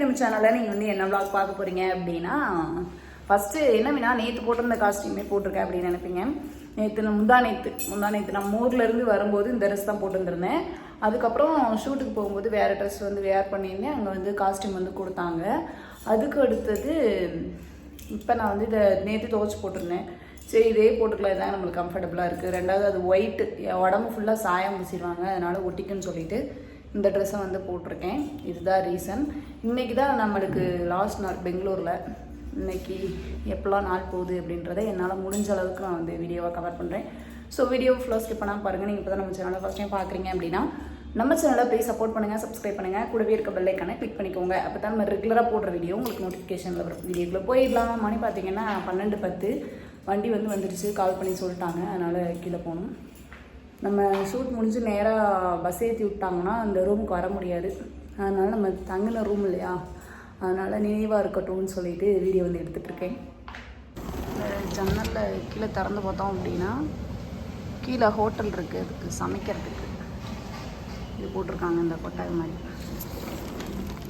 இன்னைக்கு நம்ம சேனலில் நீங்கள் வந்து என்ன vlog பார்க்க போகிறீங்க அப்படின்னா ஃபஸ்ட்டு என்ன வேணா நேற்று போட்டிருந்த காஸ்டியூமே போட்டிருக்கேன் அப்படின்னு நினைப்பீங்க. நேற்று நான் முந்தா நேற்று முந்தா நேற்று நம்ம ஊர்லேருந்து வரும்போது இந்த ட்ரெஸ் தான் போட்டுருந்துருந்தேன். அதுக்கப்புறம் ஷூட்டுக்கு போகும்போது வேறு ட்ரெஸ் வந்து வேர் பண்ணியிருந்தேன். அங்கே வந்து காஸ்டியூம் வந்து கொடுத்தாங்க. அதுக்கு அடுத்தது இப்போ நான் வந்து இதை நேற்று துவச்சி போட்டிருந்தேன். சரி இதே போட்டுக்கலாம். இதான் நம்மளுக்கு கம்ஃபர்டபுளாக இருக்குது ரெண்டாவது அது ஒயிட்டு உடம்பு ஃபுல்லாக சாயம் பூசிடுவாங்க. அதனால் ஒட்டிக்குன்னு சொல்லிட்டு இந்த ட்ரெஸ்ஸை வந்து போட்டிருக்கேன். இதுதான் ரீசன் இன்றைக்கி தான் நம்மளுக்கு லாஸ்ட் நாள் பெங்களூரில். இன்னைக்கு எப்போல்லாம் நாள் போகுது அப்படின்றத என்னால் முடிஞ்ச அளவுக்கு நான் வந்து வீடியோவாக கவர் பண்ணுறேன் ஸோ வீடியோ ஃபுல்லாக ஸ்கிப் பண்ணால் பாருங்கள் நீங்கள் இப்போ தான் நம்ம சேனலை ஃபஸ்ட் டைம் பார்க்குறீங்க அப்படின்னா நம்ம சேனலை ப்ளீஸ் சப்போர்ட் பண்ணுங்கள் சப்ஸ்கிரைப் பண்ணுங்கள் கூடவே இருக்க பெல்லைக்கான கிளிக் பண்ணிக்கோங்க. அப்போ தான் நம்ம ரெகுலராக போடுற வீடியோ உங்களுக்கு நோட்டிஃபிகேஷனில் வரும். வீடியோக்குள்ளே போயிடலாம். மணி பார்த்தீங்கன்னா பன்னெண்டு பத்து. வண்டி வந்து வந்துடுச்சு கால் பண்ணி சொல்லிட்டாங்க. அதனால் கீழே போகணும். நம்ம ஷூட் முடிஞ்சு நேராக பஸ் ஏற்றி விட்டாங்கன்னா அந்த ரூமுக்கு வர முடியாது. அதனால் நம்ம தங்கின ரூம் இல்லையா? அதனால் நினைவாக இருக்கட்டும்னு சொல்லிட்டு வீடியோ வந்து எடுத்துகிட்டு இருக்கேன். ஜன்னலில் கீழே திறந்து பார்த்தோம் அப்படின்னா கீழே ஹோட்டல் இருக்குது அதுக்கு சமைக்கிறதுக்கு. இது போட்டிருக்காங்க இந்த கொட்டாய் மாதிரி.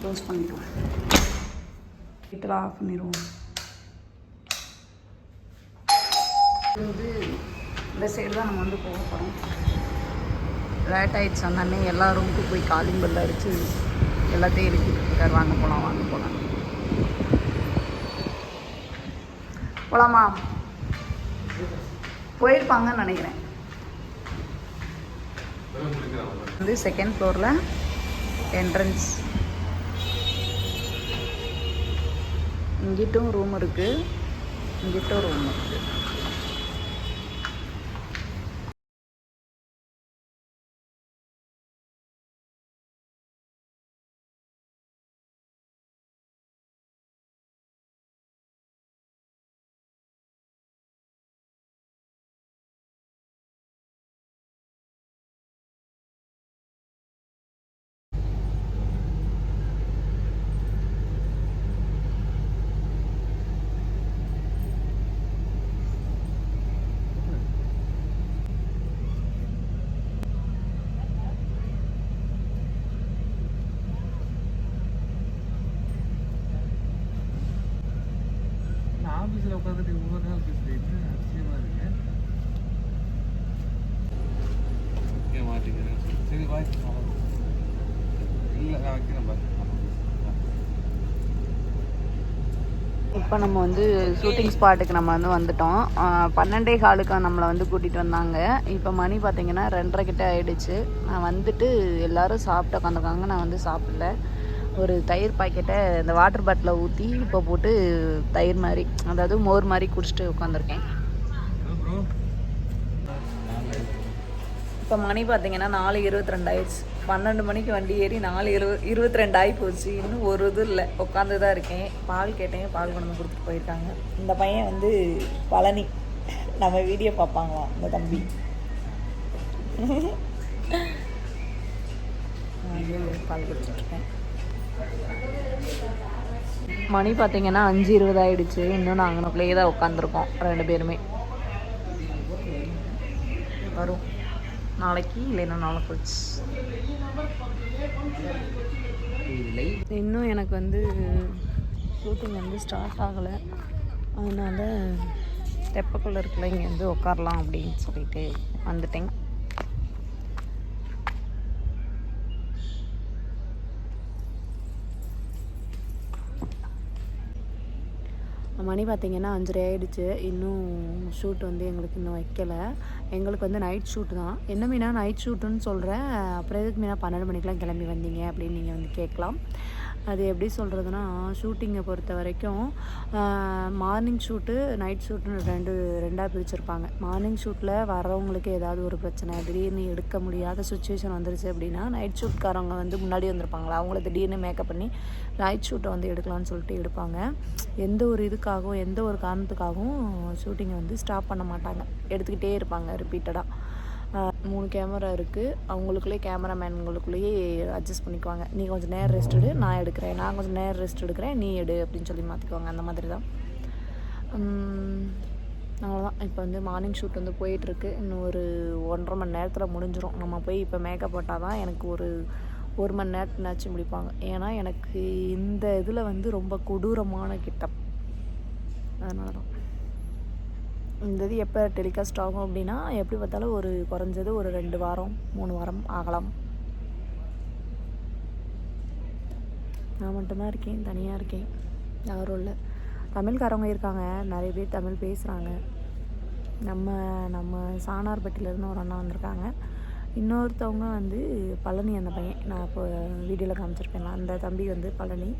க்ளோஸ் பண்ணிடுவோம் ஹீட்டர் ஆஃப் பண்ணிடுவோம். இது வந்து இந்த சைடு தான் நம்ம வந்து போக போகிறோம் லேட் ஆகிடுச்சு அண்ணே எல்லா ரூமுக்கும் போய் காலிங் பெல் அடித்து எல்லாத்தையும் எழுப்பிட்டு வாங்க போகலாம் வாங்க போகலாம் போகலாமா போயிருப்பாங்கன்னு நினைக்கிறேன். வந்து செகண்ட் ஃப்ளோரில் என்ட்ரன்ஸ் இங்கிட்டும் ரூம் இருக்குது இங்கிட்டும் ரூம் இருக்குது ஆஃபீஸில் உட்காந்துட்டு இவ்வளோ நாள் பேசுகிறீங்க அதிசயமாக இருக்கு. மாட்டிக்கிறேன். சரி வாய் இல்லை நான் வைக்கிறேன் பாரு இப்போ நம்ம வந்து ஷூட்டிங் ஸ்பாட்டுக்கு நம்ம வந்து வந்துட்டோம். பன்னெண்டே காலுக்கு நம்மளை வந்து கூட்டிகிட்டு வந்தாங்க. இப்போ மணி பார்த்தீங்கன்னா ரெண்டரை கிட்ட ஆயிடுச்சு. நான் வந்துட்டு எல்லாரும் சாப்பிட்டு உட்காந்துருக்காங்க. நான் வந்து சாப்பிடல. ஒரு தயிர் பாக்கெட்டை இந்த வாட்டர் பாட்டிலில் ஊற்றி இப்போ போட்டு தயிர் மாதிரி அதாவது மோர் மாதிரி குடிச்சிட்டு உட்காந்துருக்கேன் இப்போ மணி பார்த்தீங்கன்னா நாலு இருபத்தி ரெண்டாயிடுச்சு பன்னெண்டு மணிக்கு வண்டி ஏறி நாலு இரு இருபத்தி ரெண்டு ஆகி போச்சு. இன்னும் ஒரு இது இல்லை. உட்காந்து தான் இருக்கேன். பால் கேட்டேன். பால் கொண்டு வந்து கொடுத்துட்டு போயிருக்காங்க. இந்த பையன் வந்து பழனி. நம்ம வீடியோ பார்ப்பாங்களாம் இந்த தம்பி. பால் குடிச்சிட்ருக்கேன் மணி பார்த்தீங்கன்னா அஞ்சு இருபது ஆயிடுச்சு. இன்னும் நாங்கள் நம்மளே தான் உட்காந்துருக்கோம் ரெண்டு பேருமே. வரும். நாளைக்கு இல்லைன்னா நாளை போச்சு இன்னும் எனக்கு வந்து ஷூட்டிங் வந்து ஸ்டார்ட் ஆகலை. அதனால் தெப்பக்குள்ளே இருக்குல்ல இங்கே வந்து உட்காரலாம் அப்படின்னு சொல்லிட்டு வந்துட்டேன். மணி பார்த்திங்கன்னா அஞ்சரை ஆகிடுச்சு இன்னும் ஷூட் வந்து எங்களுக்கு இன்னும் வைக்கலை. எங்களுக்கு வந்து நைட் ஷூட் தான். என்ன மீனா நைட் ஷூட்டுன்னு சொல்கிறேன் அப்புறம் எதுக்கு மீனா பன்னெண்டு மணிக்கெலாம் கிளம்பி வந்தீங்க அப்படின்னு நீங்கள் வந்து கேட்கலாம். அது எப்படி சொல்கிறதுனா ஷூட்டிங்கை பொறுத்த வரைக்கும் மார்னிங் ஷூட்டு நைட் ஷூட்டுன்னு ரெண்டு ரெண்டாக பிரிச்சிருப்பாங்க. மார்னிங் ஷூட்டில் வர்றவங்களுக்கு ஏதாவது ஒரு பிரச்சனை திடீர்னு எடுக்க முடியாத சுச்சுவேஷன் வந்துருச்சு அப்படின்னா நைட் ஷூட்காரவங்க வந்து முன்னாடி வந்திருப்பாங்களா? அவங்கள திடீர்னு மேக்கப் பண்ணி நைட் ஷூட்டை வந்து எடுக்கலாம்னு சொல்லிட்டு எடுப்பாங்க. எந்த ஒரு இதுக்காகவும் எந்த ஒரு காரணத்துக்காகவும் ஷூட்டிங்கை வந்து ஸ்டாப் பண்ண மாட்டாங்க. எடுத்துக்கிட்டே இருப்பாங்க ரிப்பீட்டடாக மூணு கேமரா இருக்குது அவங்களுக்குள்ளே கேமராமேன்களுக்குள்ளேயே அட்ஜஸ்ட் பண்ணிக்குவாங்க. நீ கொஞ்சம் நேரம் ரெஸ்ட் எடு நான் எடுக்கிறேன். நான் கொஞ்சம் நேரம் ரெஸ்ட் எடுக்கிறேன் நீ எடு அப்படின்னு சொல்லி மாற்றிக்குவாங்க அந்த மாதிரி தான் அவ்வளோதான் இப்போ வந்து மார்னிங் ஷூட் வந்து போயிட்டுருக்கு. இன்னும் ஒரு ஒன்றரை மணி நேரத்தில் முடிஞ்சிடும் நம்ம போய் இப்போ மேக்கப் போட்டால் தான் எனக்கு ஒரு ஒரு மணி நேரத்துனாச்சும் முடிப்பாங்க. ஏன்னா எனக்கு இந்த இதில் வந்து ரொம்ப கொடூரமான கிட்டம். அதனால தான் இந்த இது எப்போ டெலிகாஸ்ட் ஆகும் அப்படின்னா எப்படி பார்த்தாலும் ஒரு குறைஞ்சது ஒரு ரெண்டு வாரம் மூணு வாரம் ஆகலாம். நான் மட்டும்தான் இருக்கேன் தனியாக இருக்கேன். யாரும் இல்லை. தமிழ்காரவங்க இருக்காங்க. நிறைய பேர் தமிழ் பேசுகிறாங்க நம்ம நம்ம சாணார்பட்டியிலேருந்து ஒரு அண்ணா வந்திருக்காங்க. இன்னொருத்தவங்க வந்து பழனி அந்த பையன். நான் இப்போ வீடியோவில் காமிச்சிருப்பேன் அந்த தம்பி வந்து பழனி.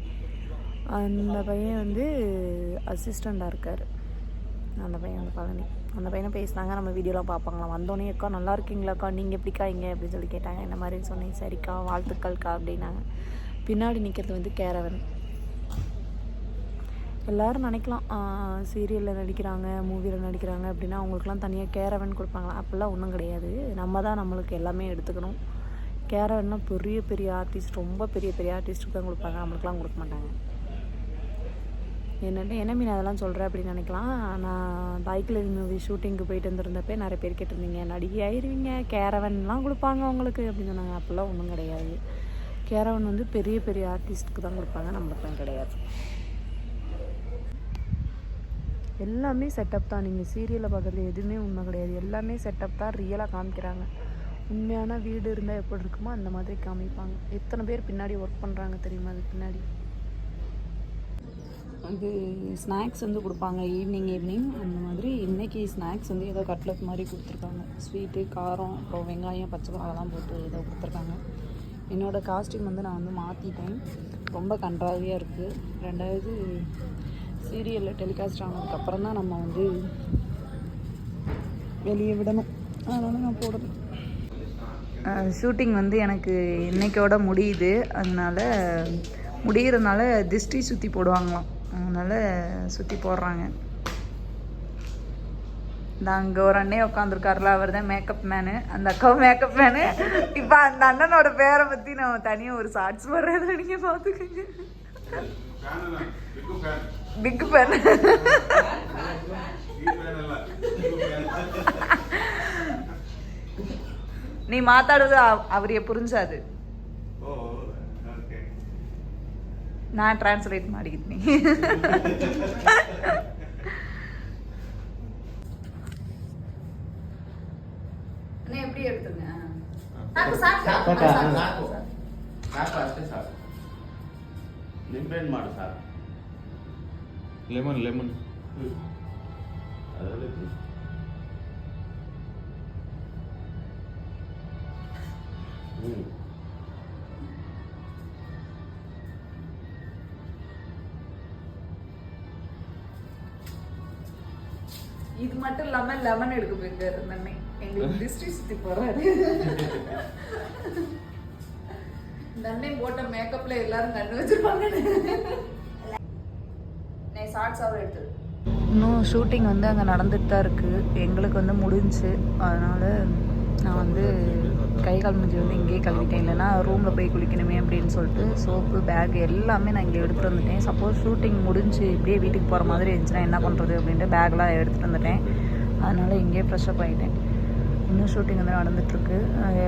அந்த பையன் வந்து அசிஸ்டண்ட்டாக இருக்கார். அந்த பையன் வந்து பழனி. அந்த பையனை பேசினாங்க நம்ம வீடியோலாம் பார்ப்பாங்களாம். வந்தோடனே அக்கா நல்லா இருக்கீங்களாக்கா? நீங்கள் எப்படிக்கா இங்கே? அப்படின்னு சொல்லி கேட்டாங்க. இந்த மாதிரி சொன்னேன். சரிக்கா வாழ்த்துக்கள்க்கா அப்படின்னாங்க. பின்னாடி நிற்கிறது வந்து கேரவன். எல்லாரும் நினைக்கலாம் சீரியலில் நடிக்கிறாங்க மூவியில் நடிக்கிறாங்க அப்படின்னா அவங்களுக்குலாம் தனியாக கேரவன் கொடுப்பாங்களா அப்படிலாம் ஒன்றும் கிடையாது. நம்ம தான் நம்மளுக்கு எல்லாமே எடுத்துக்கணும். கேரவன்னா பெரிய பெரிய ஆர்டிஸ்ட் ரொம்ப பெரிய பெரிய ஆர்டிஸ்ட்டுக்கு தான் கொடுப்பாங்க. நம்மளுக்குலாம் கொடுக்க மாட்டாங்க. என்னென்ன என்ன மீன் அதெல்லாம் சொல்கிறேன் அப்படின்னு நினைக்கலாம். நான் பைக்கில் மூவி ஷூட்டிங்க்கு போயிட்டு வந்திருந்தப்பே நிறைய பேர் கேட்டிருந்தீங்க நடிகை ஆயிடுவீங்க கேரவன்லாம் கொடுப்பாங்க உங்களுக்கு அப்படின்னு சொன்னாங்க. அப்போல்லாம் ஒன்றும் கிடையாது. கேரவன் வந்து பெரிய பெரிய ஆர்டிஸ்ட்டுக்கு தான் கொடுப்பாங்க நம்மளுக்குலாம் கிடையாது. எல்லாமே செட்டப் தான். நீங்கள் சீரியலில் பார்க்குறது எதுவுமே உண்மை கிடையாது. எல்லாமே செட்டப் தான் ரியலாக காமிக்கிறாங்க. உண்மையான வீடு இருந்தால் எப்படி இருக்குமோ அந்த மாதிரி காமிப்பாங்க. எத்தனை பேர் பின்னாடி ஒர்க் பண்ணுறாங்க தெரியுமா அது பின்னாடி? அது ஸ்நாக்ஸ் வந்து கொடுப்பாங்க ஈவினிங் ஈவினிங் அந்த மாதிரி இன்றைக்கி ஸ்நாக்ஸ் வந்து ஏதோ கட்லட் மாதிரி கொடுத்துருக்காங்க. ஸ்வீட்டு காரம் அப்புறம் வெங்காயம் பச்சை மிளகாலாம் போட்டு ஏதோ கொடுத்துருக்காங்க. என்னோடய காஸ்டியூம் வந்து நான் வந்து மாற்றிட்டேன் ரொம்ப கன்றாவியாக இருக்குது ரெண்டாவது சீரியலில் டெலிகாஸ்ட் ஆனதுக்கப்புறம் தான் நம்ம வந்து வெளியே விடணும். அதனால் நான் போடணும் ஷூட்டிங் வந்து எனக்கு இன்றைக்கோட முடியுது. அதனால முடியறதுனால திஷ்டி சுற்றி போடுவாங்களாம். அதனால் சுற்றி போடுறாங்க. நான் அங்கே ஒரு அண்ணே உட்காந்துருக்காருல அவர் தான் மேக்கப் மேனு அந்த அக்காவும் மேக்கப் மேனு இப்போ அந்த அண்ணனோட பேரை பற்றி நான் தனியாக ஒரு ஷார்ட்ஸ் வர்றது நீங்கள் பார்த்துக்கோங்க பிக் ஃபேன் நீ மாத்தாடுவது அவரைய புரிஞ்சாது. ಪುರುಂಜಾದು ನಾನು ಟ್ರಾನ್ಸ್ಲೇಟ್ ಮಾಡಿದ್ನಿ எப்படி எடுத்துங்க ಸಾಕು, ಸಾಕು. ಸಾಕು, ಸಾಕು, ಸಾಕು. ಸಾಕು. ಸಾಕು ಅಷ್ಟೇ ಸಾಕು ನಿಂಬೆಹಣ್ಣು ಮಾಡು ಸಾಕು ಲೆಮನ್ ಲೆಮನ್ ಅದರಲ್ಲಿ ಹ್ಞೂ இது மட்டும் இல்லாம லெமன் எடுக்க போயிருக்காரு அந்த எங்களுக்கு திருஷ்டி சுத்தி போறாரு. இந்த போட்ட மேக்கப்ல எல்லாரும் கண்ணு வச்சிருப்பாங்க. நான் ஷார்ட்ஸாகவும் எடுத்து இன்னும் ஷூட்டிங் வந்து அங்கே நடந்துட்டு தான் இருக்குது எங்களுக்கு வந்து முடிஞ்சு. அதனால் நான் வந்து கை கால் மூஞ்சி வந்து இங்கேயே கழுவிட்டேன். இல்லைனா ரூமில் போய் குளிக்கணுமே அப்படின்னு சொல்லிட்டு சோப்பு பேக் எல்லாமே நான் இங்கே எடுத்துகிட்டு வந்துட்டேன். சப்போஸ் ஷூட்டிங் முடிஞ்சு இப்படியே வீட்டுக்கு போகிற மாதிரி இருந்துச்சுன்னா என்ன பண்ணுறது அப்படின்ட்டு பேக்லாம் எடுத்துகிட்டு வந்துட்டேன். அதனால் இங்கேயே ஃப்ரெஷ்அப் ஆகிட்டேன் இன்னும் ஷூட்டிங் வந்து நடந்துகிட்ருக்கு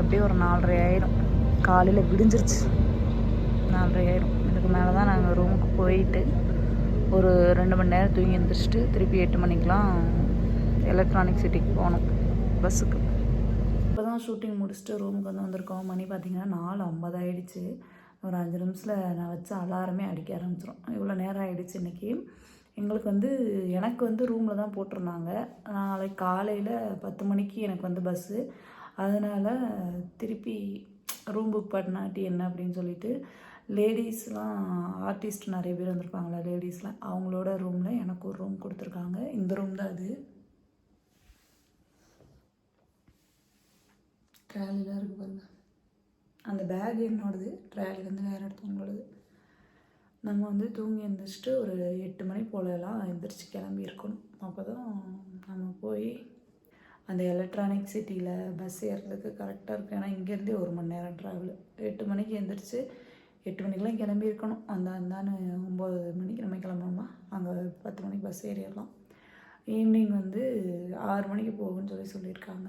எப்படியும் ஒரு நாலரை ஆயிரும். காலையில் விடிஞ்சிருச்சு. நாலரை ஆயிரும். இதுக்கு மேலே தான் நாங்கள் ரூமுக்கு போயிட்டு ஒரு ரெண்டு மணி நேரம் தூங்கி எழுந்திரிச்சிட்டு திருப்பி எட்டு மணிக்கெலாம் எலக்ட்ரானிக் சிட்டிக்கு போகணும் பஸ்ஸுக்கு இப்போ தான் ஷூட்டிங் முடிச்சுட்டு ரூமுக்கு வந்து வந்திருக்கோம். மணி பார்த்தீங்கன்னா நாலு ஐம்பது ஆகிடுச்சு ஒரு அஞ்சு நிமிஷத்தில் நான் வச்ச அலாரமே அடிக்க ஆரம்பிச்சிடும் இவ்வளோ நேரம் ஆயிடுச்சு இன்றைக்கி எங்களுக்கு வந்து எனக்கு வந்து ரூமில் தான் போட்டிருந்தாங்க. நாளைக்கு காலையில் பத்து மணிக்கு எனக்கு வந்து பஸ்ஸு அதனால் திருப்பி ரூம் புக் பண்ணாட்டி என்ன அப்படின்னு சொல்லிட்டு லேடிஸ்லாம் ஆர்டிஸ்ட் நிறைய பேர் வந்திருப்பாங்களா லேடிஸ்லாம் அவங்களோட ரூமில் எனக்கு ஒரு ரூம் கொடுத்துருக்காங்க. இந்த ரூம் தான் அது. ட்ராலிலாம் இருக்குது பாருங்கள் அந்த பேக் என்னோடது. ட்ராலி வந்து வேறு ஒருத்தவங்களோடது நம்ம வந்து தூங்கி எழுந்திரிச்சிட்டு ஒரு எட்டு மணி போலலாம் எழுந்திரிச்சு கிளம்பி இருக்கணும். அப்போ தான் நம்ம போய் அந்த எலக்ட்ரானிக் சிட்டியில் பஸ் ஏறுறதுக்கு கரெக்டாக இருக்கும். ஏன்னா இங்கேருந்தே ஒரு மணி நேரம் ட்ராவல் எட்டு மணிக்கு எழுந்திரிச்சு எட்டு மணிக்கெலாம் கிளம்பி இருக்கணும். அந்த அந்தான்னு ஒம்பது மணிக்கு நம்ம கிளம்பணுமா? அங்கே பத்து மணிக்கு பஸ் ஏறிடலாம். ஈவினிங் வந்து ஆறு மணிக்கு போகும்னு சொல்லி சொல்லியிருக்காங்க.